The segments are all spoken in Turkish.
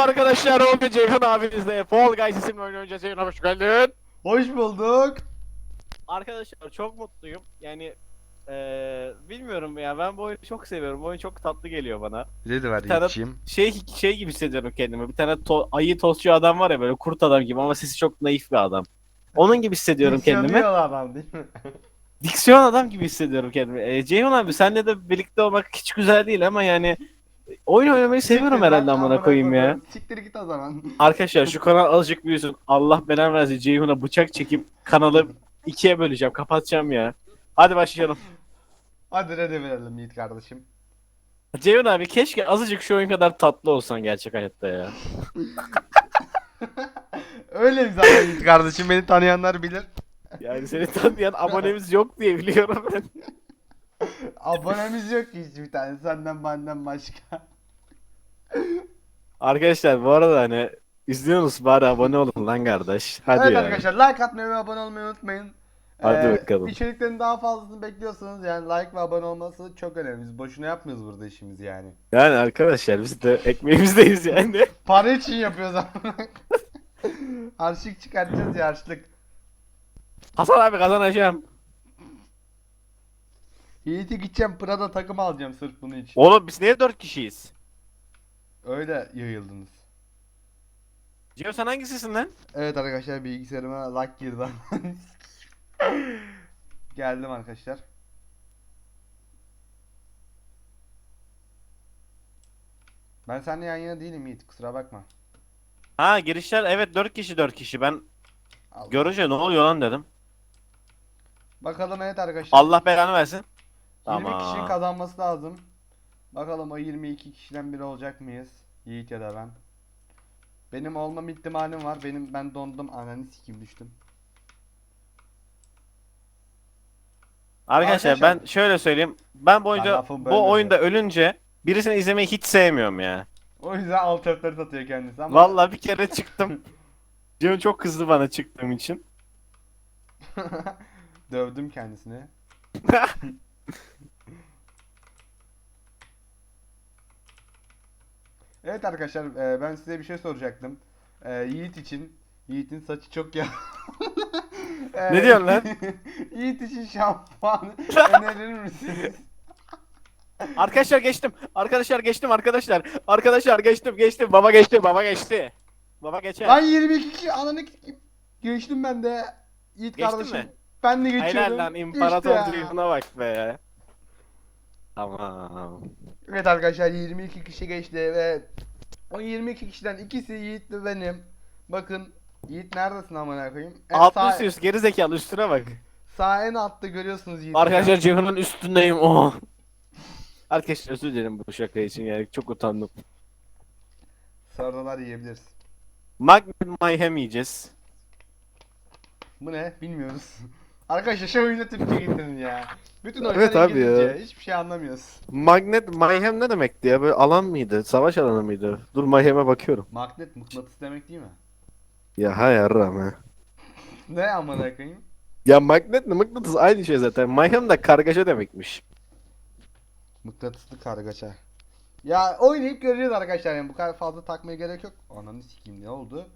Merhaba arkadaşlar, bir Ceyhun abimizle Fall Guys isimli oyun oynayacağız. Ceyhun hoş geldin. Hoş bulduk. Arkadaşlar çok mutluyum. Yani eee bilmiyorum ya ben bu oyunu çok seviyorum. Bu oyun çok tatlı geliyor bana. Bize de ver tane- içeyim. Şey şey gibi hissediyorum kendimi. Bir tane to- ayı tostçu adam var ya böyle kurt adam gibi ama sesi çok naif bir adam. Onun gibi hissediyorum kendimi. Adam değil mi? Diksiyon adam gibi hissediyorum kendimi. Ee, Ceyhun abi senle de birlikte olmak hiç güzel değil ama yani oyun oynamayı seviyorum herhalde amına koyayım ya. Siktir git o zaman. Arkadaşlar şu kanal azıcık büyüsün. Allah belanı versin Ceyhun'a bıçak çekip kanalı ikiye böleceğim. Kapatacağım ya. Hadi başlayalım. Hadi ready verelim Yiğit kardeşim. Ceyhun abi keşke azıcık şu oyun kadar tatlı olsan gerçek hayatta ya. Öyle zaten Yiğit kardeşim beni tanıyanlar bilir. Yani seni tanıyan abonemiz yok diye biliyorum ben. Abonemiz yok ki hiçbir tane senden benden başka. Arkadaşlar bu arada hani izliyorsunuz bari abone olun lan kardeş. Hadi evet ya. arkadaşlar like atmayı ve abone olmayı unutmayın. Ee, Hadi bakalım. İçeriklerin daha fazlasını bekliyorsanız yani like ve abone olması çok önemli. Biz boşuna yapmıyoruz burada işimizi yani. Yani arkadaşlar biz de ekmeğimizdeyiz yani. Para için yapıyoruz ama. harçlık çıkartacağız ya harçlık. Hasan abi kazanacağım. Yiğit'e gideceğim Prada takım alacağım sırf bunun için. Oğlum biz niye dört kişiyiz? Öyle yayıldınız. Ceyhun sen hangisisin lan? Evet arkadaşlar bilgisayarıma lag girdi. Geldim arkadaşlar. Ben seninle yan yana değilim Yiğit kusura bakma. Ha girişler evet 4 kişi 4 kişi ben Allah. görünce ne oluyor lan dedim. Bakalım evet arkadaşlar. Allah belanı versin. 20 Tamam. kişinin kazanması lazım. Bakalım o 22 kişiden biri olacak mıyız? Yiğit ya da ben. Benim olmam ihtimalim var. Benim ben dondum. Ananı sikeyim düştüm. Arkadaşlar, Arkadaşlar- ben şöyle söyleyeyim. Ben bu oyunda bölmedim. bu oyunda ölünce birisini izlemeyi hiç sevmiyorum ya. O yüzden alt F4 satıyor kendisi ama. Vallahi bir kere çıktım. Ceyhun çok kızdı bana çıktığım için. Dövdüm kendisini. Evet arkadaşlar e, ben size bir şey soracaktım. E, Yiğit için. Yiğit'in saçı çok ya. E, Ne diyorsun lan? Yiğit için şampuan önerir misiniz? Arkadaşlar geçtim. Arkadaşlar geçtim arkadaşlar. Arkadaşlar geçtim geçtim. Baba geçti baba geçti. Baba geçer. Lan 22 kişi ananı geçtim ben de. Yiğit Geçtin kardeşim. mi? Ben de geçiyorum. Helal lan İşte imparator ya. Ceyhun'a bak be. Tamam. Evet arkadaşlar 22 kişi geçti ve o 22 kişiden ikisi Yiğit ve benim. Bakın Yiğit neredesin amına koyayım? En sağ, üst geri zekalı üstüne bak. sağ en altta görüyorsunuz Yiğit'i. Arkadaşlar Ceyhun'un üstündeyim. Oh. Arkadaşlar özür dilerim bu şaka için yani çok utandım. Sarılar yiyebiliriz. Magnet Mayhem yiyeceğiz. Bu ne? Bilmiyoruz. Arkadaşlar şu oyuna Türkçe getirin ya. Bütün oyunlar Evet abi ya. Hiçbir şey anlamıyoruz. Magnet Mayhem ne demekti ya? Böyle alan mıydı? Savaş alanı mıydı? Dur Mayhem'e bakıyorum. Magnet mıknatıs demek değil mi? Ya hayır ama. Ne amına koyayım? Ya magnetle mıknatıs aynı şey zaten. Mayhem de kargaşa demekmiş. Mıknatıslı kargaşa. Ya oynayıp göreceğiz arkadaşlar yani bu kadar fazla takmaya gerek yok. Ananı sikeyim ne oldu?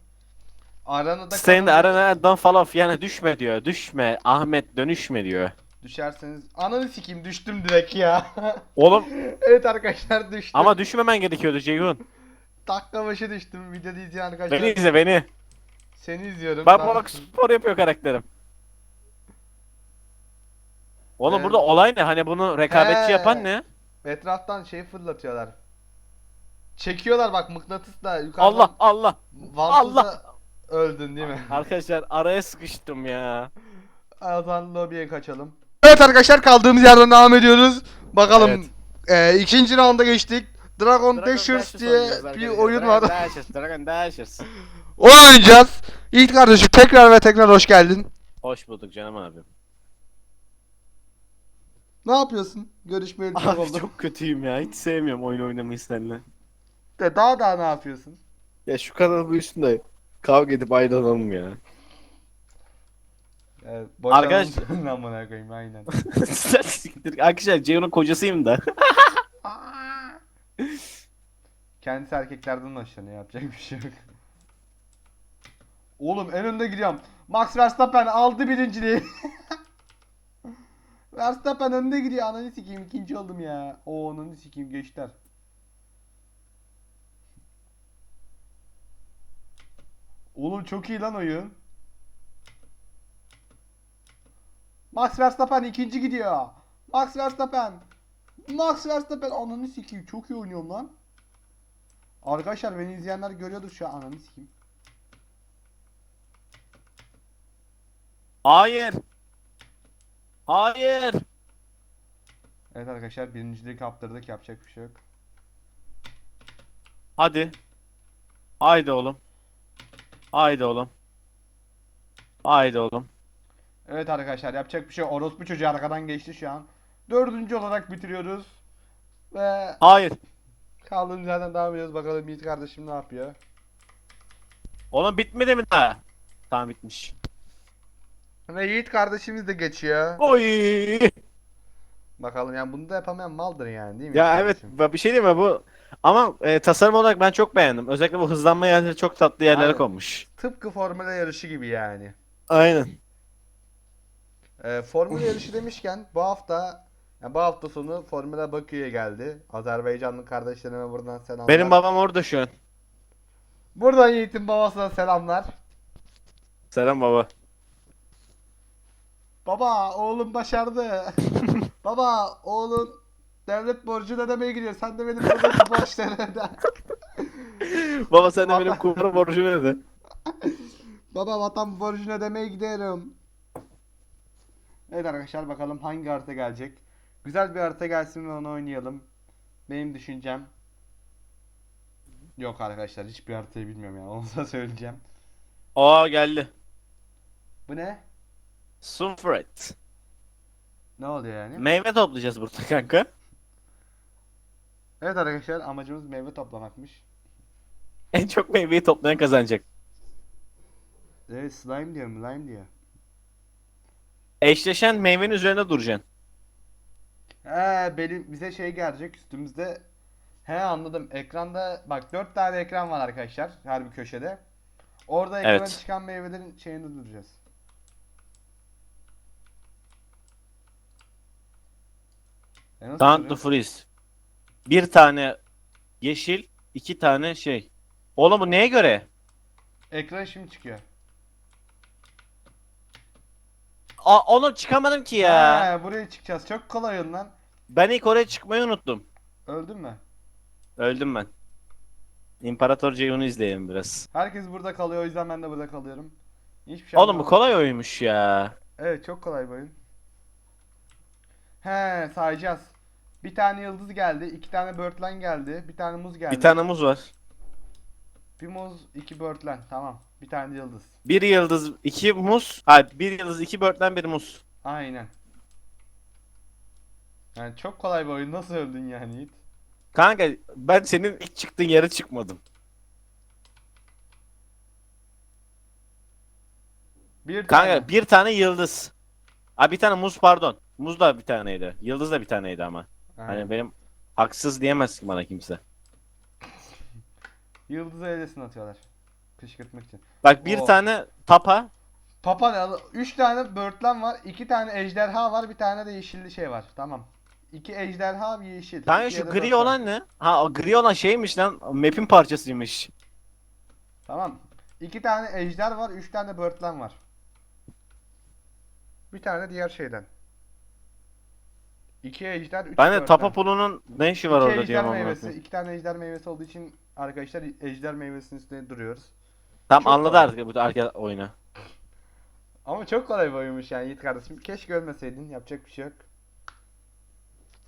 Aranada Senin de kalınca arana don't fall off yani düşme diyor. Düşme Ahmet dönüşme diyor. Düşerseniz ananı sikeyim düştüm direkt ya. Oğlum evet arkadaşlar düştüm. ama düşmemen gerekiyordu Ceyhun. dakika başı düştüm. Videoda izleyen arkadaşlar. Beni izle beni. Seni izliyorum. Bak bak spor yapıyor karakterim. Oğlum Evet. burada olay ne? Hani bunu rekabetçi He. yapan ne? Etraftan şey fırlatıyorlar. Çekiyorlar bak mıknatısla yukarıdan. Allah Allah. Vantuzda Allah! Öldün değil mi? Arkadaşlar araya sıkıştım ya. O zaman lobiye kaçalım. Evet arkadaşlar kaldığımuz yerden devam ediyoruz. Bakalım e, ikinci rounda geçtik. Dragon, Dragon Dashers Dashers diye bir arkadaşlar. oyun Dragon var. Dashers, Dragon Dashers. O oynayacağız. İlk kardeşim tekrar ve tekrar hoş geldin. Hoş bulduk canım abi. Ne yapıyorsun? Görüşmeyeli çok Abi oldu. çok kötüyüm ya. Hiç sevmiyorum oyun oynamayı seninle. De daha daha ne yapıyorsun? Ya şu kadar bu üstünde kavga edip ayrılalım ya. Evet, Arkadaş- boşanalım amına koyayım aynen. Sen siktir. Arkadaşlar Ceyhun'un kocasıyım da. Kendisi erkeklerden hoşlanıyor. Yapacak bir şey yok. Oğlum en önde gidiyorum. Max Verstappen aldı birinciliği. Verstappen önde gidiyor. Ananı sikeyim. ikinci oldum ya. O ananı sikeyim geçtiler. Oğlum çok iyi lan oyun. Max Verstappen ikinci gidiyor. Max Verstappen. Max Verstappen ananı sikeyim. Çok iyi oynuyorum lan. Arkadaşlar beni izleyenler görüyordur şu an ananı sikeyim. Hayır. Hayır. Evet arkadaşlar birinciliği kaptırdık yapacak bir şey yok. Hadi. Haydi oğlum. Haydi oğlum. Haydi oğlum. Evet arkadaşlar yapacak bir şey. Orospu çocuğu arkadan geçti şu an. Dördüncü olarak bitiriyoruz. Ve Hayır. kaldığımız yerden devam ediyoruz. Bakalım Yiğit kardeşim ne yapıyor. Oğlum bitmedi mi daha? Tamam bitmiş. Ve Yiğit kardeşimiz de geçiyor. Oy. Bakalım yani bunu da yapamayan maldır yani değil mi? Ya Yiğit evet kardeşim? bir şey diyeyim mi bu ama e, tasarım olarak ben çok beğendim. Özellikle bu hızlanma yerleri çok tatlı yerlere Aynen. konmuş. Tıpkı formüle yarışı gibi yani. Aynen. Ee, formüle yarışı demişken bu hafta yani bu hafta sonu Formula Bakü'ye geldi. Azerbaycanlı kardeşlerime buradan selamlar. Benim babam orada şu an. Buradan Yiğit'in babasına selamlar. Selam baba. Baba oğlum başardı. Baba oğlun devlet borcunu ödemeye gidiyor. Sen de benim buradaki borçları öde. Baba sen de benim kumar borcumu öde. Baba vatan borcunu ödemeye gidiyorum. Evet arkadaşlar bakalım hangi harita gelecek. Güzel bir harita gelsin ve onu oynayalım. Benim düşüncem. Yok arkadaşlar hiçbir haritayı bilmiyorum ya. Onu da söyleyeceğim. Aa geldi. Bu ne? Sunfret. Ne oluyor yani? Meyve toplayacağız burada kanka. Evet arkadaşlar amacımız meyve toplamakmış. En çok meyveyi toplayan kazanacak. Evet slime diyor slime diyor. Eşleşen meyvenin üzerine duracaksın. He benim bize şey gelecek üstümüzde. He anladım. Ekranda bak 4 tane ekran var arkadaşlar her bir köşede. Orada ekrana Evet. çıkan meyvelerin şeyinde duracağız. E nasıl to freeze. Bir tane yeşil, iki tane şey. Oğlum bu neye göre? Ekran şimdi çıkıyor. Aa, onu çıkamadım ki ya. He buraya çıkacağız. Çok kolay lan. Ben ilk oraya çıkmayı unuttum. Öldün mü? Öldüm ben. İmparator Ceyhun'u izleyelim biraz. Herkes burada kalıyor o yüzden ben de burada kalıyorum. Hiçbir şey Oğlum bu anlamadım. kolay oyunmuş ya. Evet çok kolay bir oyun. He sayacağız. Bir tane yıldız geldi, iki tane börtlen geldi, bir tane muz geldi. Bir tane muz var. Bir muz, iki börtlen. Tamam. Bir tane yıldız. Bir yıldız, iki muz. Hayır, bir yıldız, iki börtlen, bir muz. Aynen. Yani çok kolay bir oyun. Nasıl öldün yani Yiğit? Kanka ben senin ilk çıktığın yere çıkmadım. Bir tane. Kanka bir tane yıldız. Ha bir tane muz pardon. Muz da bir taneydi. Yıldız da bir taneydi ama. Hani benim haksız diyemez ki bana kimse. Yıldızı eylesine atıyorlar. Kışkırtmak için. Bak bir Oo. tane tapa. Papa ne? al- Üç tane börtlen var, iki tane ejderha var, bir tane de yeşilli şey var. Tamam. İki ejderha, bir yeşil. Kanka İki şu ya da gri börtlen. olan ne? Ha o gri olan şeymiş lan. Map'in parçasıymış. Tamam. İki tane ejder var, üç tane börtlen var. Bir tane diğer şeyden. İki ejder, üç Ben de tapa pulunun ne işi var İki orada diyorum ama. meyvesi, iki tane ejder meyvesi olduğu için arkadaşlar ejder meyvesinin üstünde duruyoruz. Tam Çok anladı kolay. artık bu arka oyunu. Ama çok kolay bir oyunmuş yani Yiğit kardeşim. Keşke ölmeseydin, yapacak bir şey yok.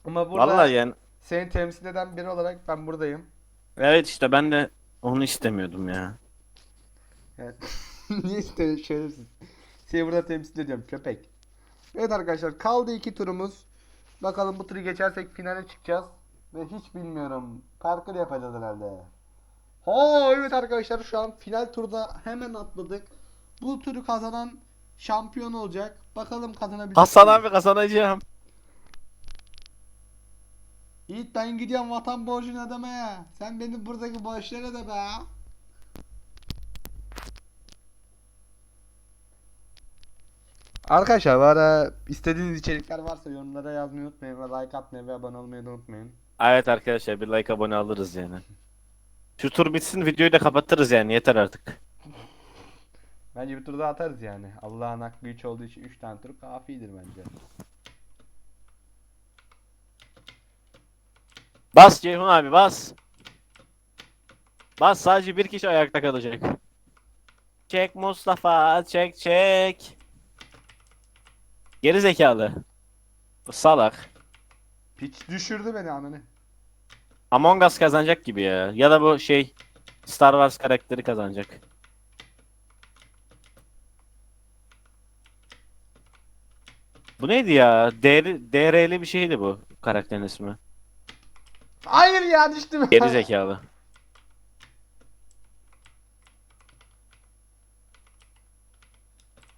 Ama burada Vallahi yani. seni temsil eden biri olarak ben buradayım. Evet işte ben de onu istemiyordum ya. Evet. Niye işte şerefsiz. Seni burada temsil ediyorum köpek. Evet arkadaşlar kaldı iki turumuz. Bakalım bu turu geçersek finale çıkacağız. Ve hiç bilmiyorum. Parkur yapacağız herhalde. Ha evet arkadaşlar şu an final turda hemen atladık. Bu turu kazanan şampiyon olacak. Bakalım kazanabilecek Hasan mi? abi kazanacağım. Yiğit ben gidiyorum vatan borcunu ödemeye. Sen beni buradaki borçları öde be. Arkadaşlar bu ara istediğiniz içerikler varsa yorumlara yazmayı unutmayın ve like atmayı ve abone olmayı da unutmayın. Evet arkadaşlar bir like abone alırız yani. Şu tur bitsin videoyu da kapatırız yani yeter artık. Bence bir tur daha atarız yani. Allah'ın hakkı 3 olduğu için 3 tane tur kafidir bence. Bas Ceyhun abi bas. Bas sadece bir kişi ayakta kalacak. Çek Mustafa çek çek. Geri zekalı. Salak. Piç düşürdü beni ananı. Among Us kazanacak gibi ya. Ya da bu şey Star Wars karakteri kazanacak. Bu neydi ya? DR, DR'li bir şeydi bu karakterin ismi. Hayır ya düştüm. Geri zekalı.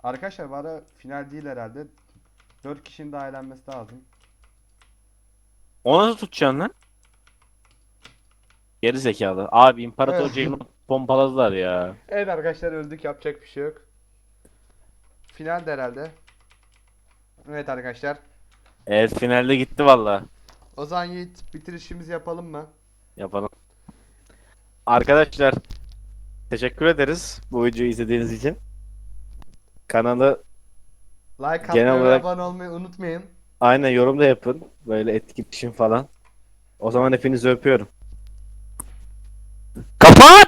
Arkadaşlar bu ara final değil herhalde. 4 kişinin daha eğlenmesi lazım. O nasıl tutacaksın lan? Geri zekalı. Abi İmparator Evet. Ceyhun'u pompaladılar ya. Evet arkadaşlar öldük yapacak bir şey yok. Final de herhalde. Evet arkadaşlar. Evet finalde gitti valla. O zaman Yiğit bitirişimizi yapalım mı? Yapalım. Arkadaşlar teşekkür ederiz bu videoyu izlediğiniz için. Kanalı Like atmayı Genel olarak- abone olmayı unutmayın. aynen yorumda yapın. Böyle etkileşim falan. O zaman hepinizi öpüyorum. Kapat!